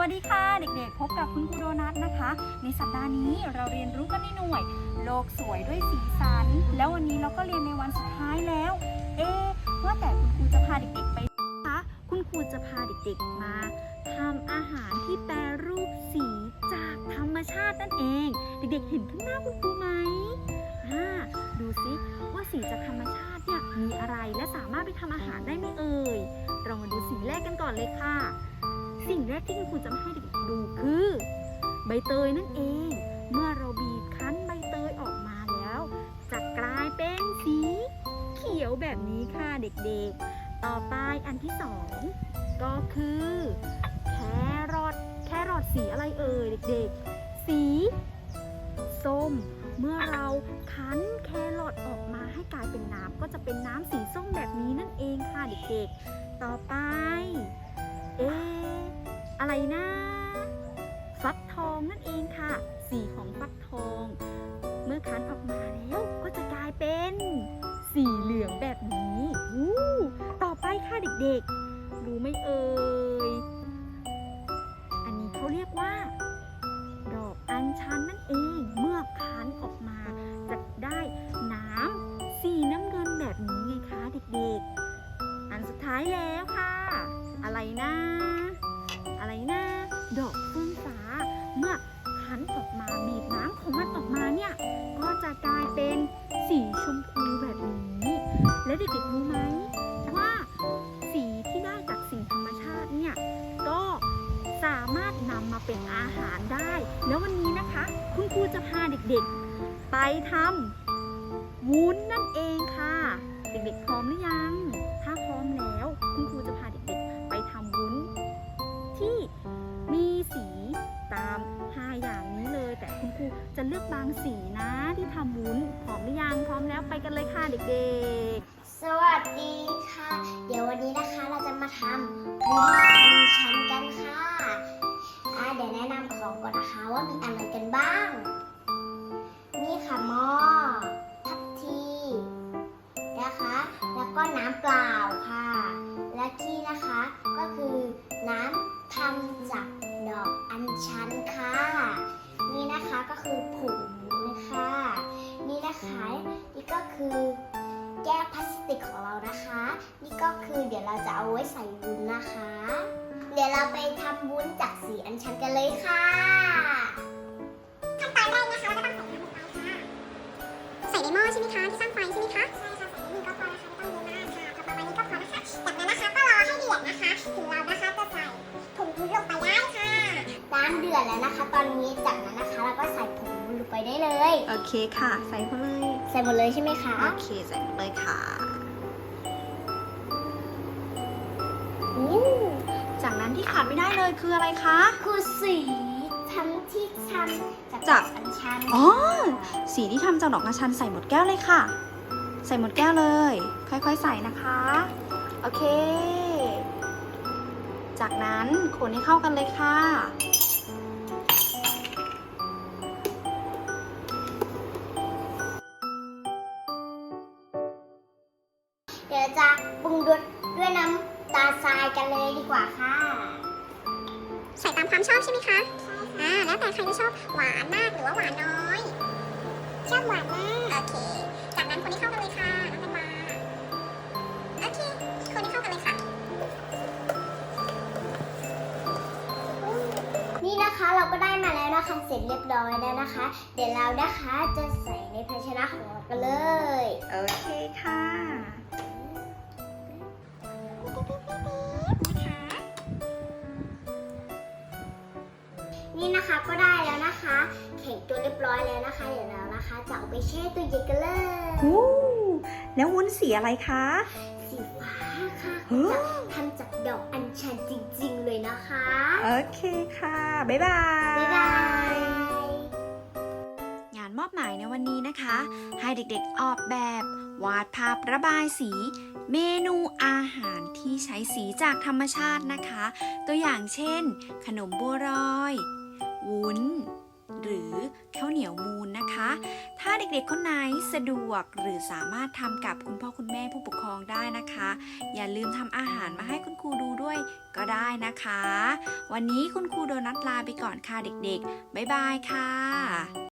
วัสดีค่ะ เด็กๆ พบกับคุณครูโดนัทนะคะ ในสัปดาห์นี้เราเรียนรู้กันในหน่วย โลกสวยด้วยสีสัน แล้ววันนี้เราก็เรียนในวันสุดท้ายแล้ว เอ๊ว่าแต่คุณครูจะพาเด็กๆไปนะคะคุณครูจะพาเด็กๆมาทำอาหารที่แปรรูปสีจากธรรมชาตินั่นเอง เด็กๆ เห็นข้างหน้าคุณครูไหมอ่าดูสิว่าสีจากธรรมชาติเนี่ยมีอะไรและสามารถไปทำอาหารได้ไหมเอ่ยเรามาดูสิ่งแรกกันก่อนเลยค่ะ สิ่งแรกที่คุณครูจะมาให้เด็กดูคือ ใบเตยนั่นเอง เมื่อเราบีบคั้นใบเตยออกมาแล้ว จะกลายเป็นสี เขียวแบบนี้ค่ะเด็กๆ ต่อไปอันที่สองก็คือ แครอทแครอทสีอะไรเอ่ยเด็กๆ สีส้ม เมื่อเราคั้นแครอทออกมาให้กลายเป็นน้ำก็จะเป็นน้ำสีส้มแบบนี้นั่นเองค่ะเด็กๆ ต่อไป เอ๊ นะ ฟักทองนั่นเองค่ะ สีของฟักทอง เมื่อคั้นออกมาแล้วก็จะกลายเป็น สีเหลืองแบบนี้ต่อไปค่ะเด็กๆ รู้ไหมเอ่ย อันนี้เขาเรียกว่า ดอกอัญชันนั่นเอง เมื่อคั้นออกมาจะได้น้ำสีน้ำเงินแบบนี้ไงคะเด็กๆ อันสุดท้ายแล้วค่ะ อะไรนะ อะไรนะ ดอกเฟื่องฟ้า เมื่อคั้นออกมาบีบน้ำของมันออกมาเนี่ย ก็จะกลายเป็นสีชมพูแบบนี้ และเด็กๆรู้ไหมว่าสีที่ได้จากสิ่งธรรมชาติเนี่ย ก็สามารถนำมาเป็นอาหารได้ แล้ววันนี้นะคะ คุณครูจะพาเด็กๆ ไปทำวุ้นนั่นเองค่ะ เด็กๆพร้อมหรือยัง ครูจะเลือกบางสีนะที่ทำวุ้นพร้อมหรือยังพร้อมแล้วไปกันเลยค่ะเด็กๆ สวัสดีค่ะ เดี๋ยววันนี้นะคะเราจะมาทำวุ้นอันชันกันค่ะอ่าเดี๋ยวแนะนำของก่อนนะคะว่ามีอะไรกันบ้าง นี่ค่ะหม้อทับทีนะคะ แล้วก็น้ำเปล่าค่ะ และที่นะคะก็คือน้ำทำจากดอกอัญชันค่ะ นี่นะคะนี่ก็คือแก้วพลาสติกของเรานะคะ นี่ก็คือเดี๋ยวเราจะเอาไว้ใส่วุ้นนะคะ เดี๋ยวเราไปทำวุ้นจากสีอัญชันกันเลยค่ะขั้นตอนแรกนะคะเราก็ต้องใส่น้ำลงไปค่ะใส่ในหม้อใช่ไหมคะที่ตั้งไฟใช่ไหมคะใช่ค่ะใส่นิดนึงก็พอนะคะไม่ต้องเยอะมากค่ะพอประมาณนี้ก็พอนะคะจากนั้นนะคะก็รอให้เดือดนะคะถึงเรานะคะจะใส่ผงวุ้นลงไปได้ค่ะน้ำเดือดแล้วนะคะ ตอนนี้จากนั้นนะคะเราก็ใส่ผงวุ้น ลงไปได้เลย โอเคค่ะ ใส่เข้าเลยใส่หมดเลยใช่ไหมคะ โอเคใส่หมดเลยค่ะอืมจากนั้นที่ขาดไม่ได้เลยคืออะไรคะ คือสีทำที่ทำจากจาก อัญชันอ๋อ สีที่ทำจากดอกกระชันใส่หมดแก้วเลยค่ะ ใส่หมดแก้วเลย ค่อยๆใส่นะคะ โอเค จากนั้นคนให้เข้ากันเลยค่ะ เดี๋ยวจะปรุงรสด้วยน้ำตาลทรายกันเลยดีกว่าค่ะ ใส่ตามความชอบใช่ไหมคะอ่าแล้วแต่ใครจะชอบหวานมากหรือว่าหวานน้อย ชอบหวานมากโอเค จากนั้นคนที่เข้ากันเลยค่ะน้ำมันมาโอเค คนที่เข้ากันเลยค่ะ นี่นะคะเราก็ได้มาแล้วนะคะเสร็จเรียบร้อยแล้วนะคะ เดี๋ยวเรานะคะจะใส่ในภาชนะของเรากันเลย นี่นะคะก็ได้แล้วนะคะ แข็งตัวเรียบร้อยแล้วนะคะเดี๋ยวเรานะคะจะเอาไปแช่ตู้เย็นกันเลยอู้แล้ววุ้นสีอะไรคะ สีฟ้าค่ะเฮ้ยทำจากดอกอัญชันจริง ๆ เลยนะคะ โอเคค่ะ บ๊ายบาย บ๊ายบายงานมอบหมายในวันนี้นะคะ ให้เด็กๆออกแบบ วาดภาพระบายสี เมนูอาหารที่ใช้สีจากธรรมชาตินะคะ ตัวอย่างเช่น ขนมบัวรอย วุ้น หรือข้าวเหนียวมูนนะคะ ถ้าเด็กๆคนไหนสะดวกหรือสามารถทำกับคุณพ่อคุณแม่ผู้ปกครองได้นะคะ อย่าลืมทำอาหารมาให้คุณครูดูด้วยก็ได้นะคะ วันนี้คุณครูโดนัทลาไปก่อนค่ะเด็กๆ บ๊ายบายค่ะ